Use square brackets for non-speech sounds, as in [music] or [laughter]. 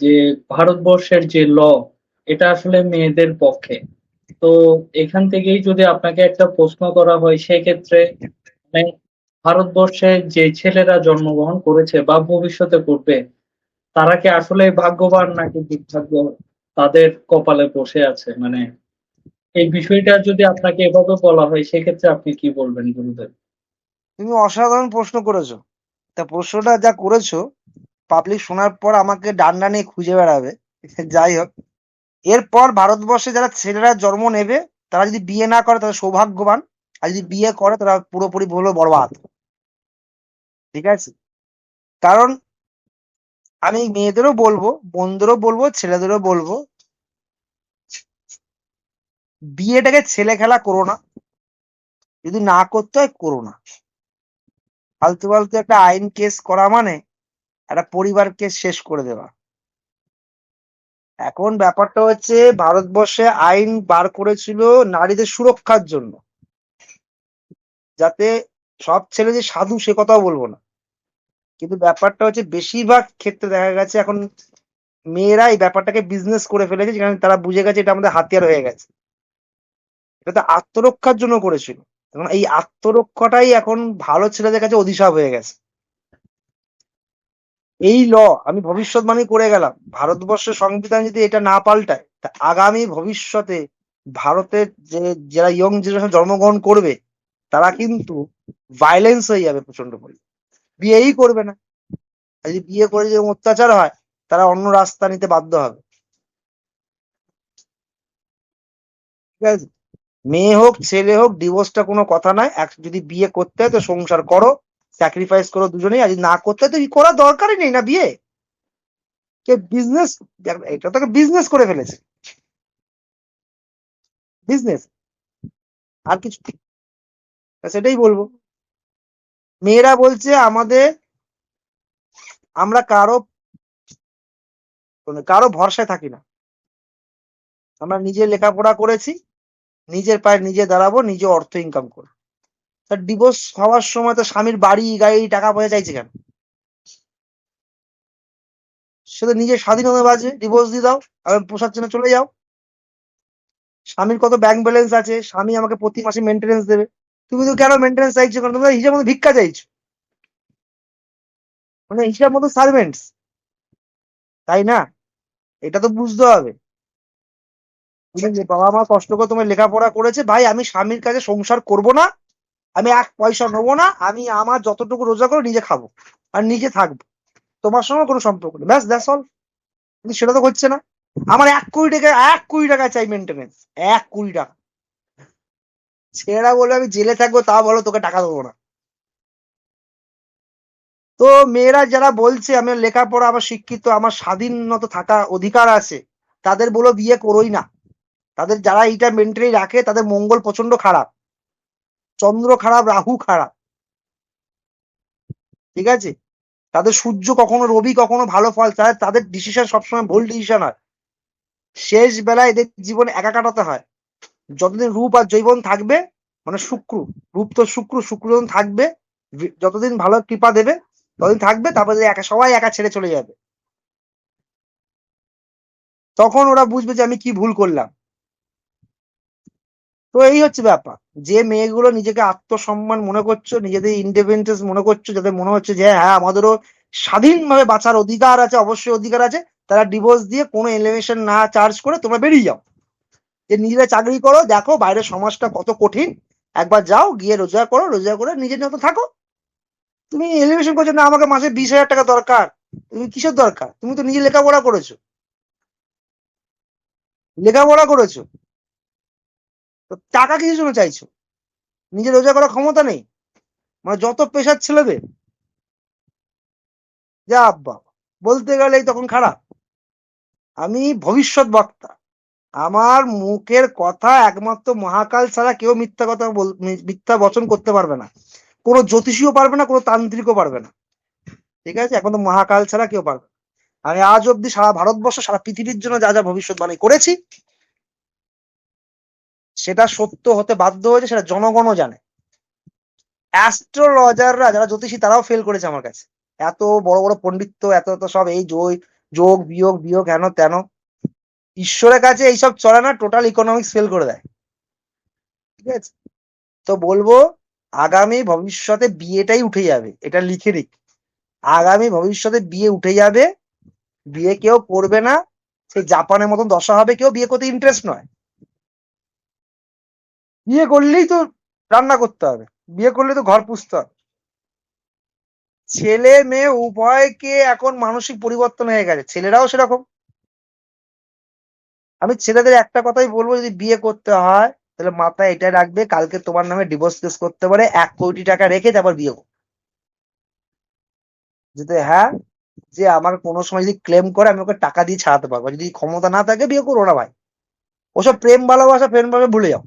যে ভারতবর্ষের যে ল এটা আসলে মেয়েদের পক্ষে। তো এখান থেকেই যদি আপনাকে একটা প্রশ্ন করা হয়, সেক্ষেত্রে মানে ভারতবর্ষে যে ছেলেরা জন্মগ্রহণ করেছে বা ভবিষ্যতে করবে, তারা কি আসলে ভাগ্যবান নাকি দুর্ভাগ্য তাদের কপালে বসে আছে? মানে এই বিষয়টা যদি আপনাকে এভাবে বলা হয়, সেক্ষেত্রে আপনি কি বলবেন গুরুদেব? তুমি অসাধারণ প্রশ্ন করেছ। তা প্রশ্নটা যা করেছ পাবলিক শোনার পর আমাকে ডান্ডা নিয়ে খুঁজে বেড়াবে। [laughs] যাই হোক। এরপর ভারতবর্ষে যারা ছেলেরা জন্ম নেবে, তারা যদি বিয়ে না করে তারা সৌভাগ্যবান। আর যদি বিয়ে করে তারা পুরোপুরি বলব বরবাদ। ঠিক আছে? কারণ আমি মেয়েদেরও বলব, বোনদেরও বলব, ছেলেদেরও বলব, বিয়েটাকে ছেলে খেলা করো না। যদি না করতে হয়, করো না। ফালতু ফালতু একটা আইন কেস করা মানে একটা পরিবারকে শেষ করে দেওয়া। এখন ব্যাপারটা হচ্ছে ভারতবর্ষে আইন বার করেছিল নারীদের সুরক্ষার জন্য। যাতে সব ছেলে যে সাধু, সে কথাও বলব না। কিন্তু ব্যাপারটা হচ্ছে বেশিরভাগ ক্ষেত্রে দেখা গেছে এখন মেয়েরা এই ব্যাপারটাকে বিজনেস করে ফেলেছে, যেখানে তারা বুঝে গেছে এটা আমাদের হাতিয়ার হয়ে গেছে। এটা তো আত্মরক্ষার জন্য করেছিল। এই আত্মরক্ষাটাই এখন ভালো ছেলেদের কাছে অধিশাপ হয়ে গেছে। এই ল আমি ভবিষ্যৎবাণী করে গেলাম। ভারতবর্ষের সংবিধান যদি এটা না পাল্টায়, তা আগামী ভবিষ্যতে ভারতের যে, যারা ইয়ং জেনারেশন জন্মগ্রহণ করবে, তারা কিন্তু ভাইলেন্স হয়ে যাবে প্রচণ্ড পরিমাণে। বিয়েই করবে না। যদি বিয়ে করে যদি অত্যাচার হয়, তারা অন্য রাস্তা নিতে বাধ্য হবে। ঠিক আছে? মেয়ে হোক, ছেলে হোক ডিভোর্সটা কোনো কথা নয়। যদি বিয়ে করতে হয়, তো সংসার করো। স্যাক্রিফাইস করো দুজনেই, আর না করতে তো করার দরকারই নেই না বিয়ে? কে বিজনেস এটা তো বিজনেস করে ফেলেছে। বিজনেস আর কিছু সেটাই বলব। মেয়েরা বলছে আমাদের, আমরা কারও কারও ভরসায় থাকি না। আমরা নিজে লেখাপড়া করেছি, নিজের পায়ে নিজে দাঁড়াবো, নিজে অর্থ ইনকাম করব। তার ডিভোর্স হওয়ার সময় তো স্বামীর বাড়ি, গাড়ি, টাকা পয়সা চাইছে কেন? সে তো নিজের স্বাধীনতা বাজে ডিভোর্স দিয়ে দাও আমি পোষাচ্ছে না চলে যাও। স্বামীর কত ব্যাংক ব্যালেন্স আছে, স্বামী আমাকে প্রতি মাসে মেনটেনেন্স দেবে। তুমি তো কেন মেনটেনেন্স চাইছো কারণ তোমরা হিসাব মতো ভিক্ষা চাইছো। মানে হিসাব মতো সার্ভেন্টস তাই না? এটা তো বুঝতে হবে। যে বাবা মা কষ্ট করে তোমার লেখাপড়া করেছে, ভাই আমি স্বামীর কাছে সংসার করব না আমি এক পয়সা নেব না, আমি আমার যতটুকু রোজগার করে নিজে খাব আর নিজে থাকব। তোমার সঙ্গে কোনো সম্পর্ক নেই। ব্যাস দ্যাস অল কিন্তু সেটা তো হচ্ছে না। আমার এক কোটি টাকা, এক কোটি টাকা চাই মেনটেনেন্স এক কোটি টাকা। ছেলেরা বলে আমি জেলে থাকব তা বলো, তোকে টাকা দেবো না। তো মেয়েরা যারা বলছে, আমি লেখাপড়া, আমার শিক্ষিত, আমার স্বাধীনত থাকা অধিকার আছে, তাদের বলো বিয়ে করোই না। তাদের যারা এইটা মেন্টালি রাখে, তাদের মঙ্গল প্রচণ্ড খারাপ। চন্দ্র খারাপ, রাহু খারাপ। ঠিক আছে? তাদের সূর্য কখনো, রবি কখনো ভালো ফল তাদের তাদের ডিসিশন সবসময় ভুল ডিসিশন হয়। শেষ বেলায় এদের জীবনে একা কাটাতে হয়। যতদিন রূপ আর জৈবন থাকবে মানে শুক্র, রূপ তো শুক্র শুক্র যখন থাকবে যতদিন ভালো কৃপা দেবে, ততদিন থাকবে, তারপরে একা, সবাই একা ছেড়ে চলে যাবে। তখন ওরা বুঝবে যে আমি কি ভুল করলাম। তো এই হচ্ছে ব্যাপার। যে মেয়েগুলো নিজেকে আত্মসম্মান মনে করছ, নিজেদের ইন্ডিপেন্ডেন্স মনে করছ, যাদের মনে হচ্ছে যে হ্যাঁ আমাদেরও স্বাধীনভাবে বাঁচার অধিকার আছে, অবশ্যই অধিকার আছে, তারা ডিভোর্স দিয়ে কোনো এলিভেশন না চার্জ করে তোমরা বেরিয়ে যাও। যে নিজেরা চাকরি করো, দেখো বাইরের সমাজটা কত কঠিন। একবার যাও, গিয়ে রোজগার করো, রোজগার করে নিজের মতো থাকো। তুমি এলিভেশন করছ, না, আমাকে মাসে বিশ হাজার টাকা দরকার। তুমি কিসের দরকার? তুমি তো নিজে লেখাপড়া করেছ। লেখাপড়া করেছ। তো টাকা কিসের জন্য চাইছো? নিজে রোজগার করার ক্ষমতা নেই? মানে যত পেশার ছেলেদের? যা আব্বা, বলতে গেলেই তখন খারাপ। আমি ভবিষ্যৎ বক্তা। আমার মুখের কথা একমাত্র মহাকাল ছাড়া কেউ মিথ্যা কথা মিথ্যা বচন করতে পারবে না। কোনো জ্যোতিষীও পারবে না, কোনো তান্ত্রিকও পারবে না। ঠিক আছে? এখন তো মহাকাল ছাড়া কেউ পারবে। আমি আজ অব্দি সারা ভারতবর্ষ, সারা পৃথিবীর জন্য যা যা ভবিষ্যৎবাণী করেছি সেটা সত্য হতে বাধ্য হয়েছে, সেটা জনগণও জানে। অ্যাস্ট্রোলজাররা যারা জ্যোতিষী, তারাও ফেল করেছে আমার কাছে। এত বড় বড় পণ্ডিত্য, এত এত সব এই যোগ, বিয়োগ বিয়োগ, হেন তেন। ঈশ্বরের কাছে এইসব চলে না টোটাল ইকোনমিক্স ফেল করে দেয়। ঠিক আছে? তো বলব, আগামী ভবিষ্যতে বিয়েটাই উঠে যাবে, এটা লিখে রেখ। আগামী ভবিষ্যতে বিয়ে উঠে যাবে, বিয়ে কেউ করবে না, সে জাপানের মতন দশা হবে, কেউ বিয়ে করতে ইন্টারেস্ট নয়। বিয়ে করলেই তো রান্না করতে হবে। বিয়ে করলে তো ঘর পুষতে হবে। ছেলে মেয়ে উভয়কে এখন মানসিক পরিবর্তন হয়ে গেছে। ছেলেরাও সেরকম। আমি ছেলেদের একটা কথাই বলব, যদি বিয়ে করতে হয়, তাহলে মাথায় এটা রাখবে, কালকে তোমার নামে ডিভোর্স কেস করতে পারে, এক কোটি টাকা রেখে তারপর বিয়ে করো। যদি হ্যাঁ যে আমার কোনো সময় যদি ক্লেম করে, আমি ওকে টাকা দিয়ে ছাড়াতে পারব। যদি ক্ষমতা না থাকে, বিয়ে করো না ভাই। ওসব প্রেম ভালোবাসা, প্রেম ভাবে ভুলে যাও।